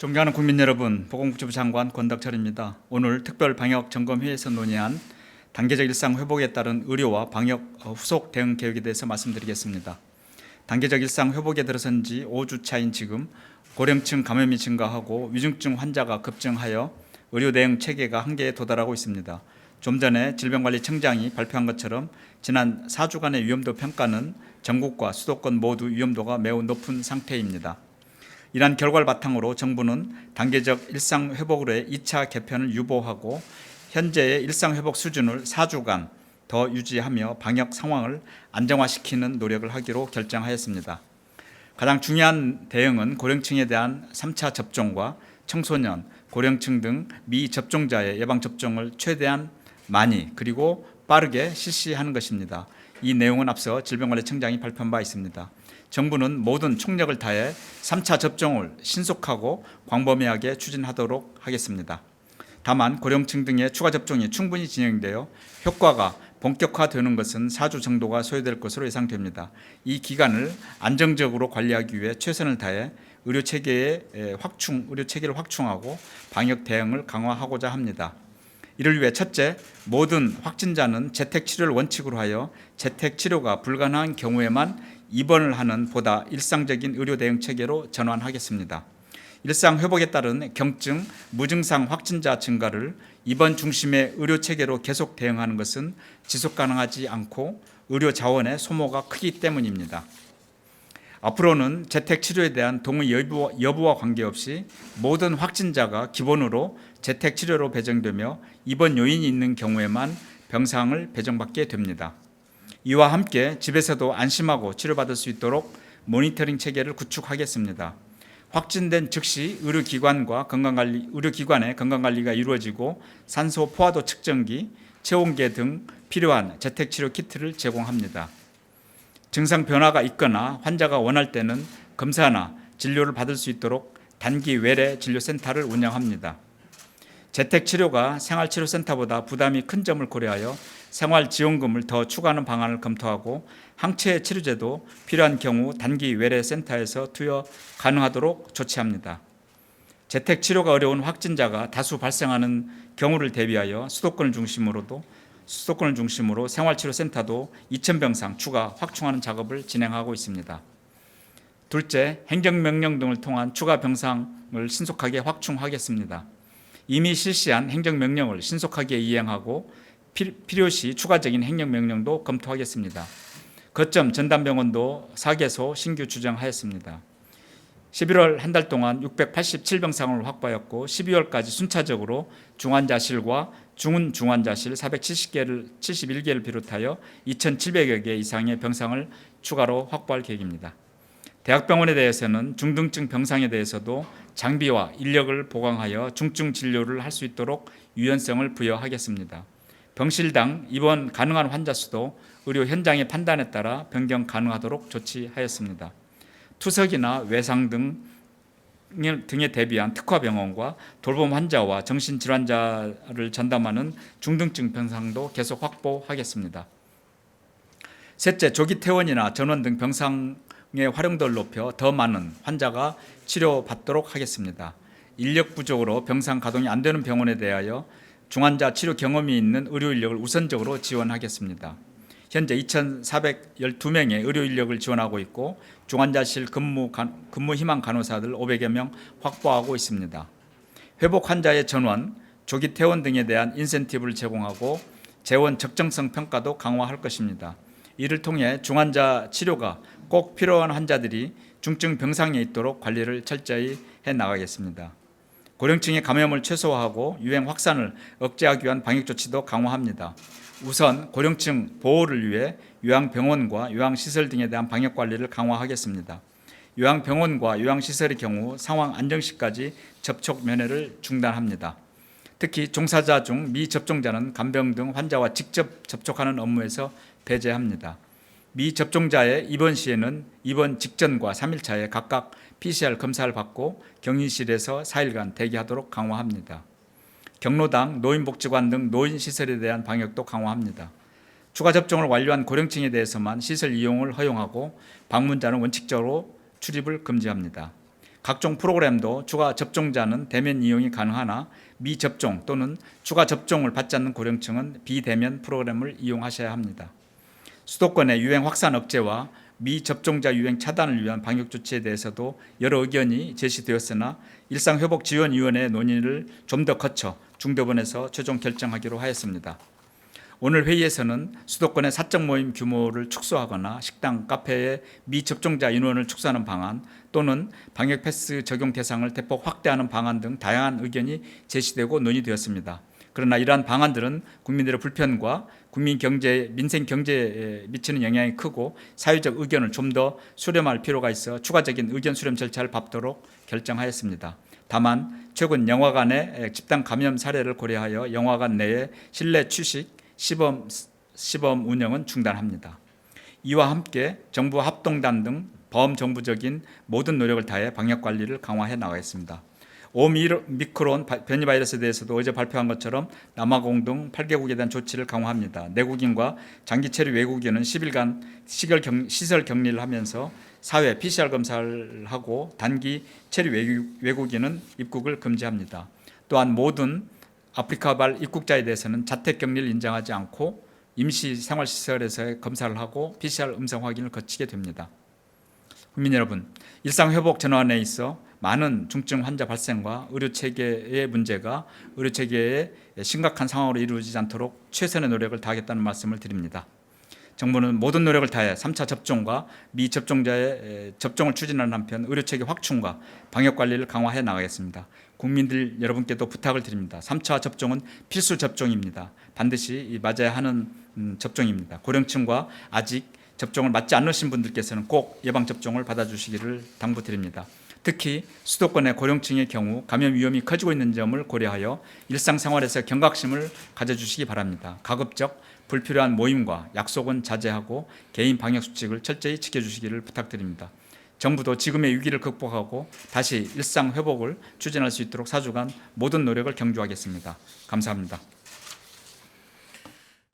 존경하는 국민 여러분, 보건복지부 장관 권덕철입니다. 오늘 특별 방역 점검회에서 논의한 단계적 일상 회복에 따른 의료와 방역 어, 후속 대응 계획에 대해서 말씀드리겠습니다. 단계적 일상 회복에 들어선 지 5주 차인 지금 고령층 감염이 증가하고 위중증 환자가 급증하여 의료 대응 체계가 한계에 도달하고 있습니다. 좀 전에 질병관리청장이 발표한 것처럼 지난 4주간의 위험도 평가는 전국과 수도권 모두 위험도가 매우 높은 상태입니다. 이러한 결과를 바탕으로 정부는 단계적 일상 회복으로의 2차 개편을 유보하고 현재의 일상 회복 수준을 4주간 더 유지하며 방역 상황을 안정화시키는 노력을 하기로 결정하였습니다. 가장 중요한 대응은 고령층에 대한 3차 접종과 청소년, 고령층 등 미접종자의 예방 접종을 최대한 많이 그리고 빠르게 실시하는 것입니다. 이 내용은 앞서 질병관리청장이 발표한 바 있습니다. 정부는 모든 총력을 다해 3차 접종을 신속하고 광범위하게 추진하도록 하겠습니다. 다만 고령층 등의 추가 접종이 충분히 진행되어 효과가 본격화되는 것은 4주 정도가 소요될 것으로 예상됩니다. 이 기간을 안정적으로 관리하기 위해 최선을 다해 의료 체계의 확충, 의료 체계를 확충하고 방역 대응을 강화하고자 합니다. 이를 위해 첫째, 모든 확진자는 재택 치료를 원칙으로 하여 재택 치료가 불가능한 경우에만 입원을 하는 보다 일상적인 의료 대응 체계로 전환하겠습니다. 일상 회복에 따른 경증, 무증상 확진자 증가를 입원 중심의 의료 체계로 계속 대응하는 것은 지속 가능하지 않고 의료 자원의 소모가 크기 때문입니다. 앞으로는 재택 치료에 대한 동의 여부, 여부와 관계없이 모든 확진자가 기본으로 재택 치료로 배정되며 입원 요인이 있는 경우에만 병상을 배정받게 됩니다. 이와 함께 집에서도 안심하고 치료받을 수 있도록 모니터링 체계를 구축하겠습니다. 확진된 즉시 의료기관과 건강관리, 의료기관의 건강관리가 이루어지고 산소 포화도 측정기, 체온계 등 필요한 재택치료 키트를 제공합니다. 증상 변화가 있거나 환자가 원할 때는 검사나 진료를 받을 수 있도록 단기 외래 진료센터를 운영합니다. 재택치료가 생활치료센터보다 부담이 큰 점을 고려하여 생활지원금을 더 추가하는 방안을 검토하고 항체 치료제도 필요한 경우 단기 외래 센터에서 투여 가능하도록 조치합니다. 재택 치료가 어려운 확진자가 다수 발생하는 경우를 대비하여 수도권을 중심으로도 수도권을 중심으로 생활치료센터도 2,000병상 추가 확충하는 작업을 진행하고 있습니다. 둘째, 행정명령 등을 통한 추가 병상을 신속하게 확충하겠습니다. 이미 실시한 행정명령을 신속하게 이행하고 필요시 추가적인 행정명령도 검토하겠습니다. 거점 전담병원도 4개소 신규 주정하였습니다. 11월 한 달 동안 687병상을 확보하였고 12월까지 순차적으로 중환자실과 중은 중환자실 470개를 71개를 비롯하여 2,700여 개 이상의 병상을 추가로 확보할 계획입니다. 대학병원에 대해서는 중등증 병상에 대해서도 장비와 인력을 보강하여 중증 진료를 할 수 있도록 유연성을 부여하겠습니다. 병실당 입원 가능한 환자 수도 의료 현장의 판단에 따라 변경 가능하도록 조치하였습니다. 투석이나 외상 등 등에 대비한 특화 병원과 돌봄 환자와 정신 질환자를 전담하는 중등증 병상도 계속 확보하겠습니다. 셋째, 조기 퇴원이나 전원 등 병상의 활용도를 높여 더 많은 환자가 치료받도록 하겠습니다. 인력 부족으로 병상 가동이 안 되는 병원에 대하여 중환자 치료 경험이 있는 의료 인력을 우선적으로 지원하겠습니다. 현재 2,412명의 의료 인력을 지원하고 있고 중환자실 근무 근무 희망 간호사들 500여 명 확보하고 있습니다. 회복 환자의 전원, 조기 퇴원 등에 대한 인센티브를 제공하고 재원 적정성 평가도 강화할 것입니다. 이를 통해 중환자 치료가 꼭 필요한 환자들이 중증 병상에 있도록 관리를 철저히 해 나가겠습니다. 고령층의 감염을 최소화하고 유행 확산을 억제하기 위한 방역 조치도 강화합니다. 우선 고령층 보호를 위해 요양병원과 요양시설 등에 대한 방역 관리를 강화하겠습니다. 요양병원과 요양시설의 경우 상황 안정 시까지 접촉 면회를 중단합니다. 특히 종사자 중 미접종자는 간병 등 환자와 직접 접촉하는 업무에서 배제합니다. 미접종자의 입원 시에는 입원 직전과 3일차에 각각 PCR 검사를 받고 격리실에서 4일간 대기하도록 강화합니다. 경로당, 노인복지관 등 노인시설에 대한 방역도 강화합니다. 추가 접종을 완료한 고령층에 대해서만 시설 이용을 허용하고 방문자는 원칙적으로 출입을 금지합니다. 각종 프로그램도 추가 접종자는 대면 이용이 가능하나 미접종 또는 추가 접종을 받지 않는 고령층은 비대면 프로그램을 이용하셔야 합니다. 수도권의 유행 확산 억제와 미접종자 유행 차단을 위한 방역 조치에 대해서도 여러 의견이 제시되었으나 일상회복지원위원회 논의를 좀 더 거쳐 중대본에서 최종 결정하기로 하였습니다. 오늘 회의에서는 수도권의 사적 모임 규모를 축소하거나 식당, 카페의 미접종자 인원을 축소하는 방안 또는 방역 패스 적용 대상을 대폭 확대하는 방안 등 다양한 의견이 제시되고 논의되었습니다. 그러나 이러한 방안들은 국민들의 불편과 국민 경제, 민생 경제에 미치는 영향이 크고 사회적 의견을 좀 더 수렴할 필요가 있어 추가적인 의견 수렴 절차를 밟도록 결정하였습니다. 다만 최근 영화관의 집단 감염 사례를 고려하여 영화관 내에 실내 취식, 시범 시범 운영은 중단합니다. 이와 함께 정부 합동단 등 범정부적인 모든 노력을 다해 방역 관리를 강화해 나가겠습니다. 오미크론 변이 바이러스에 대해서도 어제 발표한 것처럼 남아공 등 8개국에 대한 조치를 강화합니다. 내국인과 장기 체류 외국인은 10일간 시설, 경, 시설 격리를 하면서 사회 PCR 검사를 하고 단기 체류 외국, 외국인은 입국을 금지합니다. 또한 모든 아프리카발 입국자에 대해서는 자택 격리를 인정하지 않고 임시 생활시설에서 검사를 하고 PCR 음성 확인을 거치게 됩니다. 국민 여러분, 일상 회복 전환에 있어 많은 중증 환자 발생과 의료 체계의 문제가 의료 체계의 심각한 상황으로 이루어지지 않도록 최선의 노력을 다하겠다는 말씀을 드립니다. 정부는 모든 노력을 다해 3차 접종과 미접종자의 접종을 추진하는 한편 의료 체계 확충과 방역 관리를 강화해 나가겠습니다. 국민들 여러분께도 부탁을 드립니다. 3차 접종은 필수 접종입니다. 반드시 맞아야 하는 음, 접종입니다. 고령층과 아직 접종을 맞지 않으신 분들께서는 꼭 예방 접종을 받아주시기를 당부드립니다. 특히 수도권의 고령층의 경우 감염 위험이 커지고 있는 점을 고려하여 일상생활에서 경각심을 가져주시기 바랍니다. 가급적 불필요한 모임과 약속은 자제하고 개인 방역 수칙을 철저히 지켜주시기를 부탁드립니다. 정부도 지금의 위기를 극복하고 다시 일상 회복을 추진할 수 있도록 사주간 모든 노력을 경주하겠습니다. 감사합니다.